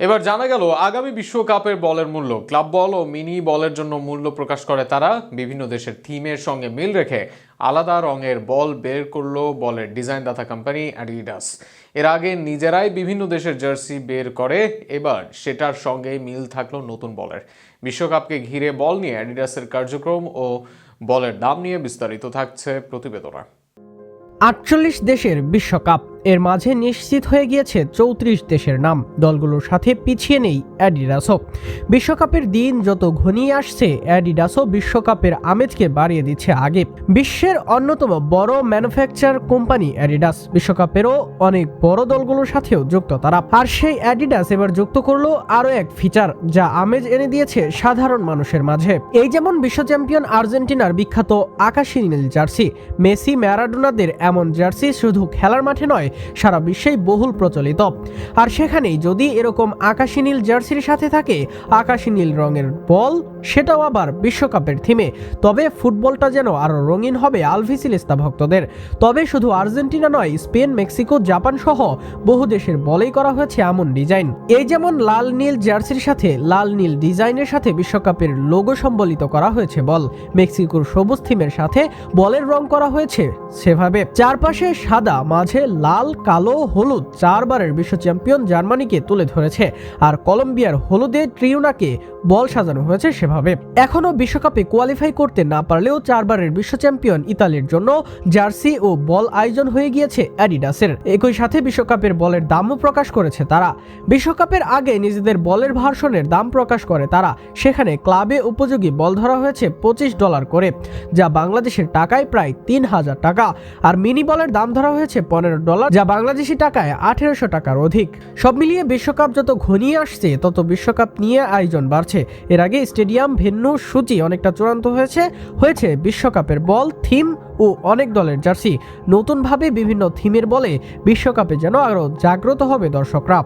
এবার জানা গেল, আগামী বিশ্বকাপের বলের মূল্য। ক্লাব বল ও মিনি বলের জন্য মূল্য প্রকাশ করে তারা। বিভিন্ন দেশের থিমের সঙ্গে মিল রেখে আলাদা রঙের বল বের করল বলের ডিজাইনদাতা কোম্পানি অ্যাডিডাস। এর আগে নিজেরাই বিভিন্ন দেশের জার্সি বের করে, এবার সেটার সঙ্গে মিল থাকল নতুন বলের। বিশ্বকাপকে ঘিরে বল নিয়ে অ্যাডিডাসের কার্যক্রম ও বলের দাম নিয়ে বিস্তারিত থাকছে প্রতিবেদনা। আটচল্লিশ দেশের বিশ্বকাপ। এর মাঝে নিশ্চিত হয়ে গিয়েছে চৌত্রিশ দেশের নাম। দলগুলোর সাথে পিছিয়ে নেই অ্যাডিডাসও। বিশ্বকাপের দিন যত ঘনিয়ে আসছে, অ্যাডিডাসও বিশ্বকাপের আমেজকে বাড়িয়ে দিচ্ছে আগে। বিশ্বের অন্যতম বড় ম্যানুফ্যাকচার কোম্পানি অ্যাডিডাস। বিশ্বকাপেরও অনেক বড় দলগুলোর সাথেও যুক্ত তারা। আর সেই অ্যাডিডাস এবার যুক্ত করল আরও এক ফিচার, যা আমেজ এনে দিয়েছে সাধারণ মানুষের মাঝে। এই যেমন বিশ্ব চ্যাম্পিয়ন আর্জেন্টিনার বিখ্যাত আকাশী নীল জার্সি, মেসি ম্যারাডোনাদের এমন জার্সি শুধু খেলার মাঠে নয় সারা বিশ্বেই বহুল প্রচলিত। আর সেখানেই যদি এরকম আকাশী নীল জার্সির সাথে থাকে, আকাশী নীল রঙের বল, সেটাও আবার বিশ্বকাপের থিমে তবে ফুটবলটা যেন আরও রঙিন হবে আলভিসিলিস্তা ভক্তদের। তবে শুধু আর্জেন্টিনা নয়, স্পেন, মেক্সিকো, জাপান সহ বহু দেশের বলেই করা হয়েছে এমন ডিজাইন। এই যেমন লাল নীল জার্সির সাথে লাল নীল ডিজাইনের সাথে বিশ্বকাপের লোগো সম্বলিত করা হয়েছে বল। মেক্সিকোর সবুজ থিমের সাথে বলের রং করা হয়েছে সেভাবে। চারপাশে সাদা, মাঝে লাল কালো, হলুদ চারবারের বিশ্ব চ্যাম্পিয়ন জার্মানিকে তুলে ধরেছে আর কলম্বিয়ার হলুদে ট্রিউনাকে বল সাজানো হয়েছে সেভাবে। এখনও বিশ্বকাপে কোয়ালিফাই করতে না পারলেও চারবারের বিশ্ব চ্যাম্পিয়ন ইতালির জন্য জার্সি ও বল আয়োজন হয়ে গিয়েছে অ্যাডিডাসের। একই সাথে বিশ্বকাপের বলের দামও প্রকাশ করেছে তারা। বিশ্বকাপের আগে নিজেদের বলের ভার্সনের দাম প্রকাশ করে তারা। সেখানে ক্লাবে উপযোগী বল ধরা হয়েছে পঁচিশ ডলার করে, যা বাংলাদেশের টাকায় প্রায় তিন হাজার টাকা। আর মিনি বলের দাম ধরা হয়েছে পনেরো ডলার যা বাংলাদেশি টাকায় আঠেরোশো টাকার অধিক। সব মিলিয়ে বিশ্বকাপ যত ঘনিয়ে আসছে, তত বিশ্বকাপ নিয়ে আয়োজন বাড়ছে। এর আগে স্টেডিয়াম, ভেন্যু, সূচি অনেকটা চূড়ান্ত হয়েছে। হয়েছে বিশ্বকাপের বল, থিম ও অনেক দলের জার্সি। নতুনভাবে বিভিন্ন থিমের বলে বিশ্বকাপে যেন আরও জাগ্রত হবে দর্শকরা।